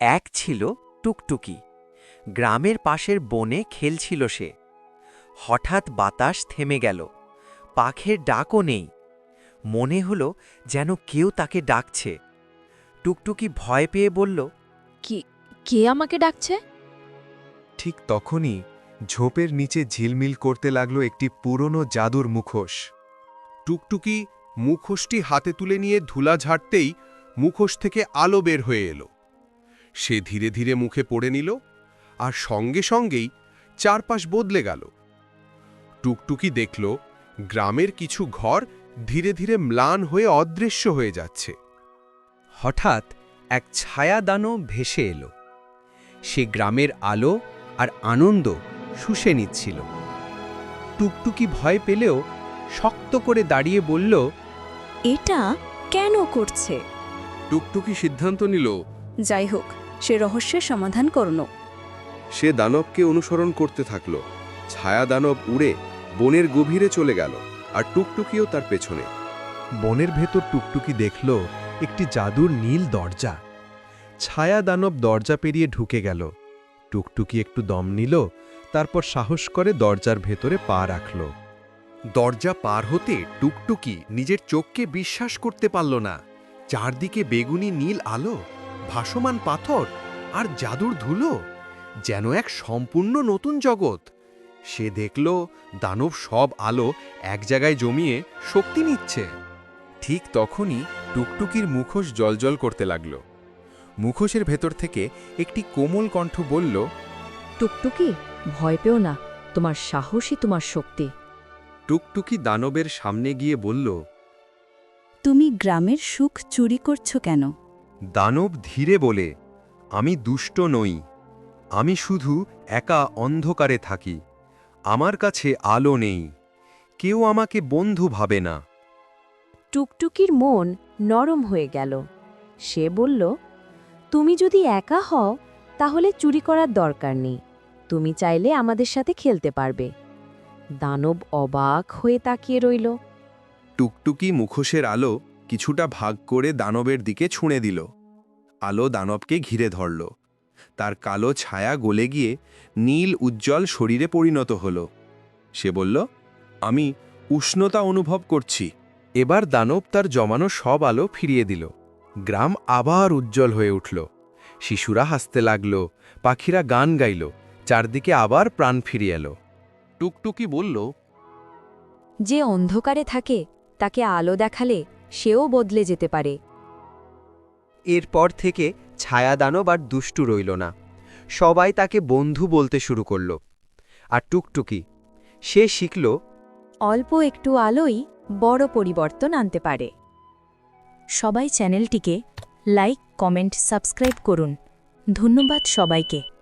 এক ছিল টুকটুকি। গ্রামের পাশের বনে খেলছিল সে। হঠাৎ বাতাস থেমে গেল। পাখের ডাকও নেই। মনে হলো যেন কেউ তাকে ডাকছে। টুকটুকি ভয় পেয়ে বলল কি কে আমাকে ডাকছে? ঠিক তখনই ঝোপের নিচে ঝিলমিল করতে লাগল একটি পুরনো জাদুর মুখোশ। টুকটুকি মুখোশটি হাতে তুলে নিয়ে ধুলা ঝাড়তেই মুখোশ থেকে আলো বের হয়ে এলো। সে ধীরে ধীরে মুখে পড়ে নিল আর সঙ্গে সঙ্গেই চারপাশ বদলে গেল। টুকটুকি দেখল গ্রামের কিছু ঘর ধীরে ধীরে ম্লান হয়ে অদৃশ্য হয়ে যাচ্ছে। হঠাৎ এক ছায়াদানও ভেসে এলো। সে গ্রামের আলো আর আনন্দ শুষে নিচ্ছিল। টুকটুকি ভয় পেলেও শক্ত করে দাঁড়িয়ে বলল এটা কেন করছে? টুকটুকি সিদ্ধান্ত নিল যাই হোক সে রহস্যের সমাধান করল। সে দানবকে অনুসরণ করতে থাকল। ছায়া দানব উড়ে বনের গভীরে চলে গেল আর টুকটুকিও তার পেছনে। বনের ভেতর টুকটুকি দেখল একটি জাদুর নীল দরজা। ছায়া দানব দরজা পেরিয়ে ঢুকে গেল। টুকটুকি একটু দম নিল তারপর সাহস করে দরজার ভেতরে পা রাখল। দরজা পার হতে টুকটুকি নিজের চোখকে বিশ্বাস করতে পারল না। চারদিকে বেগুনি নীল আলো। ভাসমান পাথর আর জাদুর ধুলো যেন এক সম্পূর্ণ নতুন জগৎ। সে দেখল দানব সব আলো এক জায়গায় জমিয়ে শক্তি নিচ্ছে। ঠিক তখনই টুকটুকির মুখোশ জলজল করতে লাগল। মুখোশের ভেতর থেকে একটি কোমল কণ্ঠ বলল টুকটুকি ভয় পেও না তোমার সাহসই তোমার শক্তি। টুকটুকি দানবের সামনে গিয়ে বলল তুমি গ্রামের সুখ চুরি করছ কেন? দানব ধীরে বলে আমি দুষ্ট নই। আমি শুধু একা অন্ধকারে থাকি। আমার কাছে আলো নেই। কেউ আমাকে বন্ধু ভাবে না। টুকটুকির মন নরম হয়ে গেল। সে বলল তুমি যদি একা হও তাহলে চুরি করার দরকার নেই। তুমি চাইলে আমাদের সাথে খেলতে পারবে। দানব অবাক হয়ে তাকিয়ে রইল। টুকটুকি মুখোশের আলো কিছুটা ভাগ করে দানবের দিকে ছুঁড়ে দিল। আলো দানবকে ঘিরে ধরল। তার কালো ছায়া গলে গিয়ে নীল উজ্জ্বল শরীরে পরিণত হল। সে বলল, আমি উষ্ণতা অনুভব করছি। এবার দানব তার জমানো সব আলো ফিরিয়ে দিল। গ্রাম আবার উজ্জ্বল হয়ে উঠল। শিশুরা হাসতে লাগল, পাখিরা গান গাইল, চারদিকে আবার প্রাণ ফিরিয়ে এলো। টুকটুকি বলল, যে অন্ধকারে থাকে, তাকে আলো দেখালে সেও বদলে যেতে পারে। এরপর থেকে ছায়াদানব আর দুষ্টু রইল না। সবাই তাকে বন্ধু বলতে শুরু করল। আর টুকটুকি সে শিখল অল্প একটু আলোই বড় পরিবর্তন আনতে পারে। সবাই চ্যানেলটিকে লাইক কমেন্ট সাবস্ক্রাইব করুন। ধন্যবাদ সবাইকে।